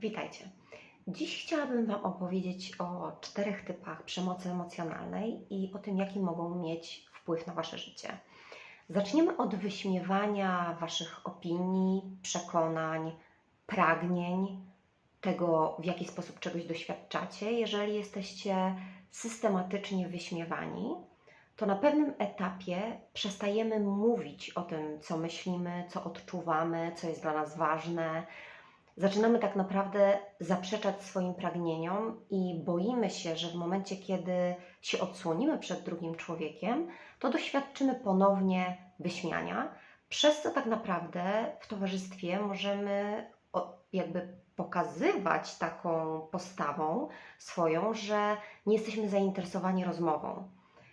Witajcie. Dziś chciałabym Wam opowiedzieć o czterech typach przemocy emocjonalnej i o tym, jaki mogą mieć wpływ na Wasze życie. Zaczniemy od wyśmiewania Waszych opinii, przekonań, pragnień, tego, w jaki sposób czegoś doświadczacie. Jeżeli jesteście systematycznie wyśmiewani, to na pewnym etapie przestajemy mówić o tym, co myślimy, co odczuwamy, co jest dla nas ważne zaczynamy tak naprawdę zaprzeczać swoim pragnieniom i boimy się, że w momencie, kiedy się odsłonimy przed drugim człowiekiem, to doświadczymy ponownie wyśmiania, przez co tak naprawdę w towarzystwie możemy jakby pokazywać taką postawą swoją, że nie jesteśmy zainteresowani rozmową,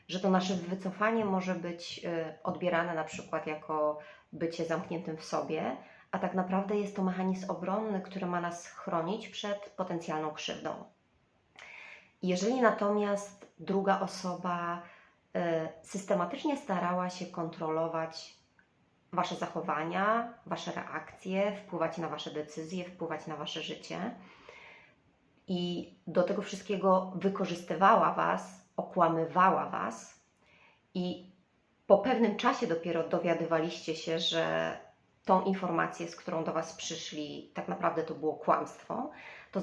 że to nasze wycofanie może być y, odbierane na przykład jako bycie zamkniętym w sobie, a tak naprawdę jest to mechanizm obronny, który ma nas chronić przed potencjalną krzywdą. Jeżeli natomiast druga osoba y, systematycznie starała się kontrolować Wasze zachowania, Wasze reakcje, wpływać na Wasze decyzje, wpływać na Wasze życie i do tego wszystkiego wykorzystywała Was, okłamywała Was i po pewnym czasie dopiero dowiadywaliście się, że tą informację, z którą do Was przyszli, tak naprawdę to było kłamstwo, to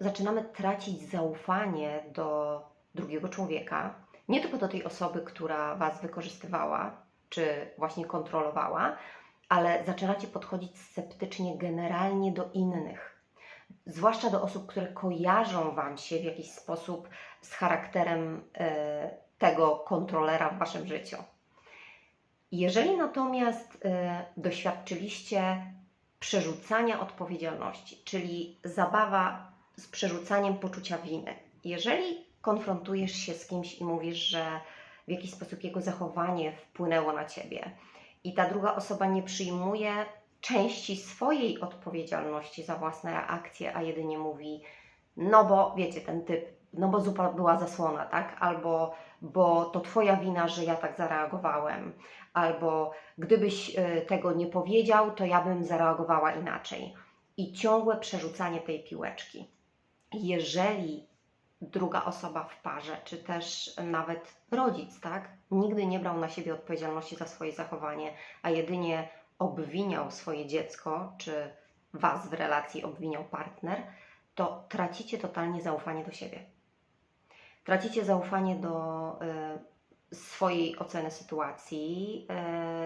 zaczynamy tracić zaufanie do drugiego człowieka, nie tylko do tej osoby, która Was wykorzystywała, czy właśnie kontrolowała, ale zaczynacie podchodzić sceptycznie generalnie do innych. Zwłaszcza do osób, które kojarzą Wam się w jakiś sposób z charakterem e, tego kontrolera w Waszym życiu. Jeżeli natomiast y, doświadczyliście przerzucania odpowiedzialności, czyli zabawa z przerzucaniem poczucia winy, jeżeli konfrontujesz się z kimś i mówisz, że w jakiś sposób jego zachowanie wpłynęło na ciebie i ta druga osoba nie przyjmuje części swojej odpowiedzialności za własne reakcje, a jedynie mówi, no bo wiecie, ten typ, no bo zupa była zasłona, tak? Albo bo to Twoja wina, że ja tak zareagowałem, albo gdybyś e, tego nie powiedział, to ja bym zareagowała inaczej. I ciągłe przerzucanie tej piłeczki. Jeżeli druga osoba w parze, czy też nawet rodzic, tak, nigdy nie brał na siebie odpowiedzialności za swoje zachowanie, a jedynie obwiniał swoje dziecko, czy Was w relacji obwiniał partner, to tracicie totalnie zaufanie do siebie. Tracicie zaufanie do y, swojej oceny sytuacji,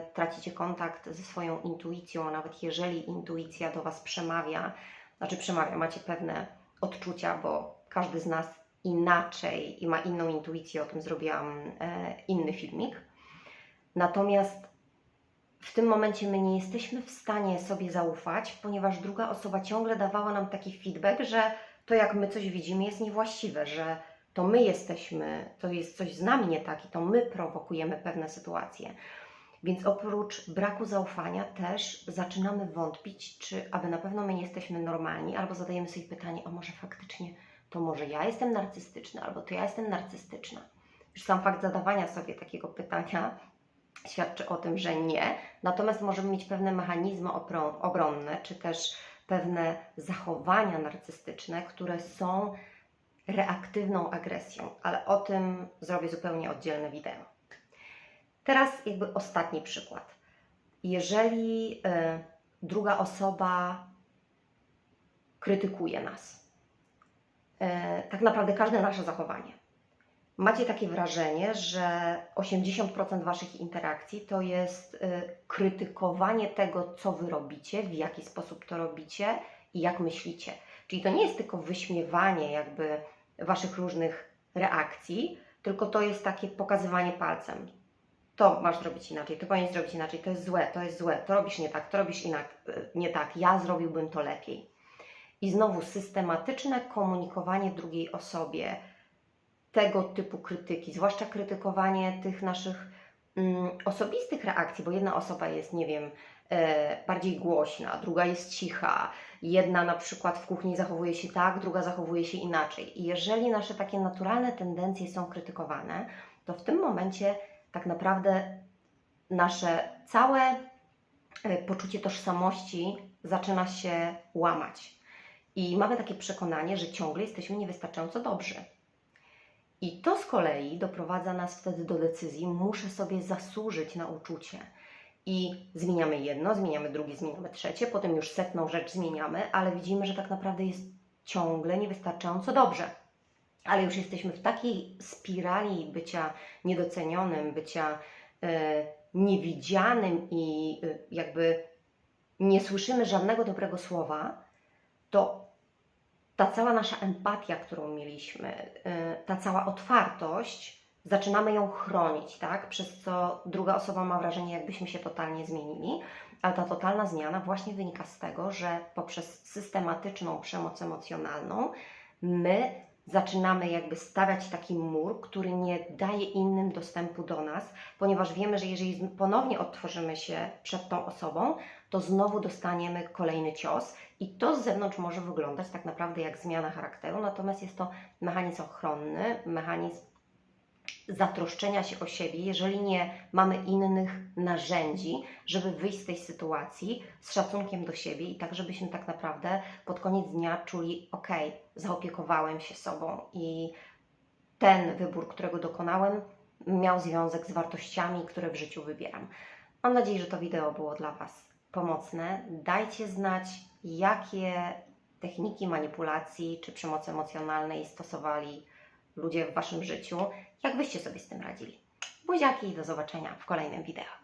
y, tracicie kontakt ze swoją intuicją, nawet jeżeli intuicja do Was przemawia, znaczy przemawia, macie pewne odczucia, bo każdy z nas inaczej i ma inną intuicję, o tym zrobiłam y, inny filmik. Natomiast w tym momencie my nie jesteśmy w stanie sobie zaufać, ponieważ druga osoba ciągle dawała nam taki feedback, że to jak my coś widzimy jest niewłaściwe, że to my jesteśmy, to jest coś z nami nie tak i to my prowokujemy pewne sytuacje. Więc oprócz braku zaufania też zaczynamy wątpić, czy aby na pewno my nie jesteśmy normalni, albo zadajemy sobie pytanie, o może faktycznie to może ja jestem narcystyczna, albo to ja jestem narcystyczna. Już sam fakt zadawania sobie takiego pytania świadczy o tym, że nie. Natomiast możemy mieć pewne mechanizmy obronne, czy też pewne zachowania narcystyczne, które są reaktywną agresją, ale o tym zrobię zupełnie oddzielne wideo. Teraz jakby ostatni przykład. Jeżeli y, druga osoba krytykuje nas, y, tak naprawdę każde nasze zachowanie, macie takie wrażenie, że 80% Waszych interakcji to jest y, krytykowanie tego, co Wy robicie, w jaki sposób to robicie i jak myślicie. Czyli to nie jest tylko wyśmiewanie jakby Waszych różnych reakcji, tylko to jest takie pokazywanie palcem. To masz zrobić inaczej, to powinieneś zrobić inaczej, to jest złe, to jest złe, to robisz nie tak, to robisz inak, nie tak, ja zrobiłbym to lepiej. I znowu systematyczne komunikowanie drugiej osobie tego typu krytyki, zwłaszcza krytykowanie tych naszych mm, osobistych reakcji, bo jedna osoba jest, nie wiem, e, bardziej głośna, druga jest cicha, jedna na przykład w kuchni zachowuje się tak, druga zachowuje się inaczej. I jeżeli nasze takie naturalne tendencje są krytykowane, to w tym momencie tak naprawdę nasze całe e, poczucie tożsamości zaczyna się łamać. I mamy takie przekonanie, że ciągle jesteśmy niewystarczająco dobrzy. I to z kolei doprowadza nas wtedy do decyzji: muszę sobie zasłużyć na uczucie. I zmieniamy jedno, zmieniamy drugie, zmieniamy trzecie, potem już setną rzecz zmieniamy, ale widzimy, że tak naprawdę jest ciągle niewystarczająco dobrze. Ale już jesteśmy w takiej spirali bycia niedocenionym, bycia e, niewidzianym i e, jakby nie słyszymy żadnego dobrego słowa, to ta cała nasza empatia, którą mieliśmy, y, ta cała otwartość, zaczynamy ją chronić, tak? Przez co druga osoba ma wrażenie, jakbyśmy się totalnie zmienili, ale ta totalna zmiana właśnie wynika z tego, że poprzez systematyczną przemoc emocjonalną my zaczynamy jakby stawiać taki mur, który nie daje innym dostępu do nas, ponieważ wiemy, że jeżeli ponownie otworzymy się przed tą osobą, to znowu dostaniemy kolejny cios i to z zewnątrz może wyglądać tak naprawdę jak zmiana charakteru, natomiast jest to mechanizm ochronny, mechanizm zatroszczenia się o siebie, jeżeli nie mamy innych narzędzi, żeby wyjść z tej sytuacji z szacunkiem do siebie i tak, żebyśmy tak naprawdę pod koniec dnia czuli, ok, zaopiekowałem się sobą i ten wybór, którego dokonałem, miał związek z wartościami, które w życiu wybieram. Mam nadzieję, że to wideo było dla Was pomocne. Dajcie znać, jakie techniki manipulacji czy przemocy emocjonalnej stosowali ludzie w Waszym życiu, jak Wyście sobie z tym radzili. Buziaki i do zobaczenia w kolejnym wideo.